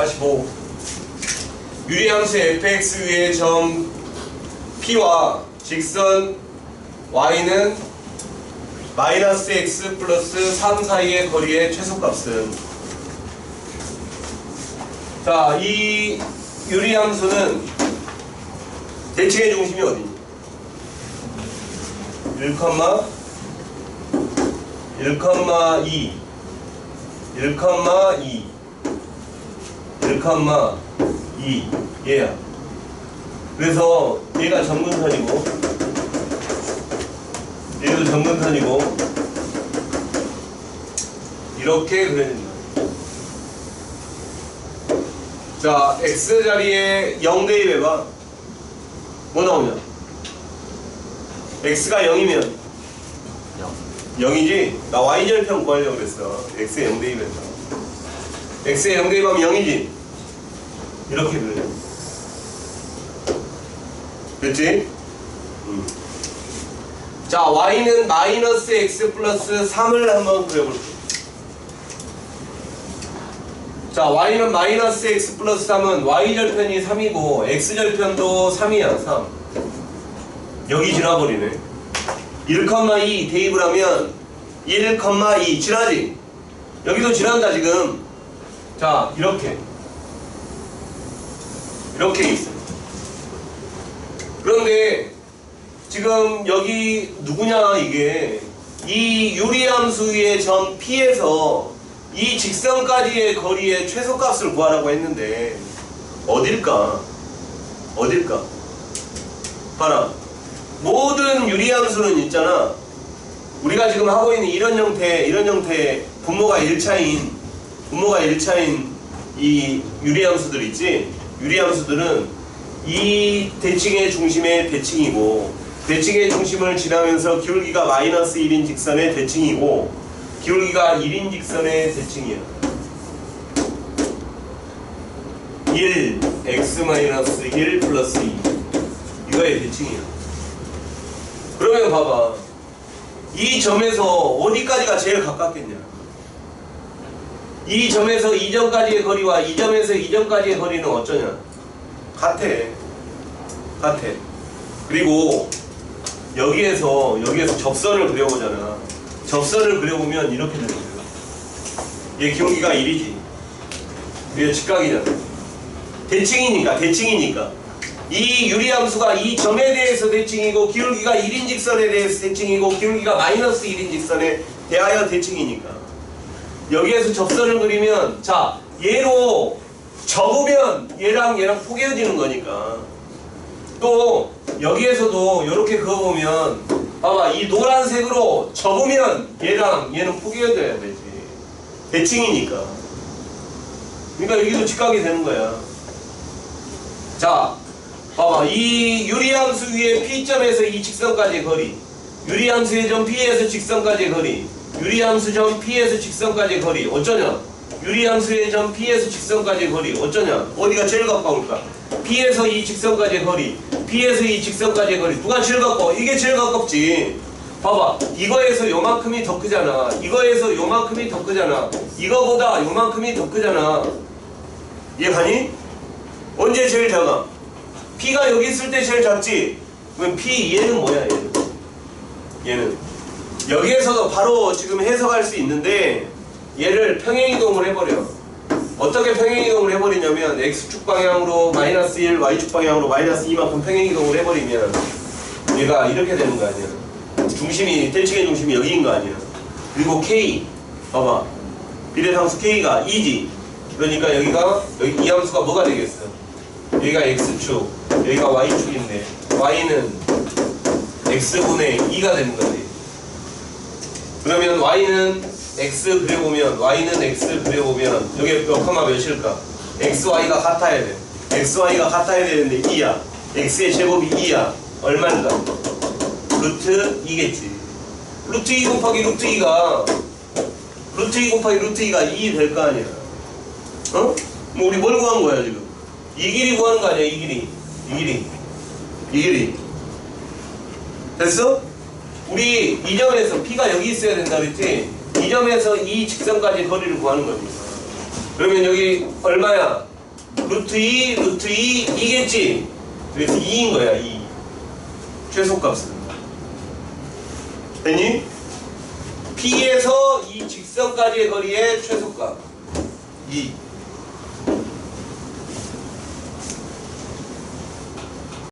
45 유리함수 fx 위의 점 p와 직선 y는 마이너스 x 플러스 3 사이의 거리의 최소값은? 자, 이 유리함수는 대칭의 중심이 어디니? 1, 1, 2 1, 2 1, 2 얘야. 그래서 얘가 점근선이고 얘도 점근선이고 이렇게 그려진다. 자 x 자리에 0 대입해봐. 뭐 나오냐? X가 0이면 0 이지? 나 y절편 구하려고 그랬어. X에 0 대입해서 x에 0 대입하면 0이지? 이렇게 그려 됐지? 음. 자 y는 마이너스 x 플러스 3을 한번 그려볼게 자 y는 마이너스 x 플러스 3은 y절편이 3이고 x절편도 3이야 3 여기 지나버리네. 1,2 대입을 하면 1,2 지나지? 여기도 지난다 지금. 자 이렇게 이렇게 있어 그런데 지금 여기 누구냐 이게. 이 유리함수의 점 P에서 이 직선까지의 거리의 최소값을 구하라고 했는데 어딜까? 어딜까? 봐라. 모든 유리함수는 있잖아. 우리가 지금 하고 있는 이런 형태 이런 형태의 분모가 1차인 분모가 1차인 이 유리함수들 있지 유리함수들은 이 대칭의 중심의 대칭이고 대칭의 중심을 지나면서 기울기가 마이너스 1인 직선의 대칭이고 기울기가 1인 직선의 대칭이야. 1 x 마이너스 1 플러스 2 이거의 대칭이야. 그러면 봐봐. 이 점에서 어디까지가 제일 가깝겠냐 이 점에서 이 점까지의 거리와 이 점에서 이 점까지의 거리는 어쩌냐? 같아. 같아. 그리고 여기에서 여기에서 접선을 그려보잖아. 접선을 그려보면 이렇게 되는 거야. 얘 기울기가 1이지. 얘 직각이잖아. 대칭이니까 대칭이니까. 이 유리함수가 이 점에 대해서 대칭이고 기울기가 1인 직선에 대해서 대칭이고 기울기가 마이너스 1인 직선에 대하여 대칭이니까 여기에서 접선을 그리면 자 얘로 접으면 얘랑 얘랑 포개어지는 거니까. 또 여기에서도 이렇게 그어보면 봐봐 이 노란색으로 접으면 얘랑 얘는 포개어져야 되지. 대칭이니까. 그러니까 여기도 직각이 되는 거야. 자 봐봐 이 유리함수 위에 P점에서 이 직선까지의 거리 유리함수의 점 P에서 직선까지의 거리 유리함수 점 P에서 직선까지의 거리 어쩌냐 유리함수의 점 P에서 직선까지의 거리 어쩌냐 어디가 제일 가까울까? P에서 이 직선까지의 거리 P에서 이 직선까지의 거리 누가 제일 가까워? 이게 제일 가깝지. 봐봐. 이거에서 요만큼이 더 크잖아. 이거에서 요만큼이 더 크잖아. 이거보다 요만큼이 더 크잖아. 이해가니? 언제 제일 작아? P가 여기 있을 때 제일 작지? 그럼 P 얘는 뭐야 얘는? 얘는 여기에서도 바로 지금 해석할 수 있는데 얘를 평행이동을 해버려. 어떻게 평행이동을 해버리냐면 X축 방향으로 마이너스 1 Y축 방향으로 마이너스 2만큼 평행이동을 해버리면 얘가 이렇게 되는 거 아니야. 중심이 대칭의 중심이 여기인 거 아니야. 그리고 K 봐봐. 비례상수 K가 2지. 그러니까 여기가 여기 이 함수가 뭐가 되겠어? 여기가 X축 여기가 Y축인데 Y는 X분의 2가 되는 거지 그러면 Y는 X 그려보면 Y는 X 그려보면 여기 몇 컴마 몇일까? XY가 같아야 돼. XY가 같아야 되는데 2야. X의 제곱이 2야. 얼마일까? 루트 2겠지. 루트 2 곱하기 루트 2가 루트 2 곱하기 루트 2가 2 될 거 아니야. 어? 뭐 우리 뭘 구한 거야 지금? 이 길이 구하는 거 아니야 이 길이. 이 길이. 이 길이. 됐어? 우리 이 점에서 P가 여기 있어야 된다 그랬지? 이 점에서 이 직선까지 거리를 구하는 거지 그러면 여기 얼마야? 루트 2, 루트 2, 2겠지? 그래서 2인 거야, 2. 최소값은. 됐니? P에서 이 직선까지의 거리의 최소값. 2.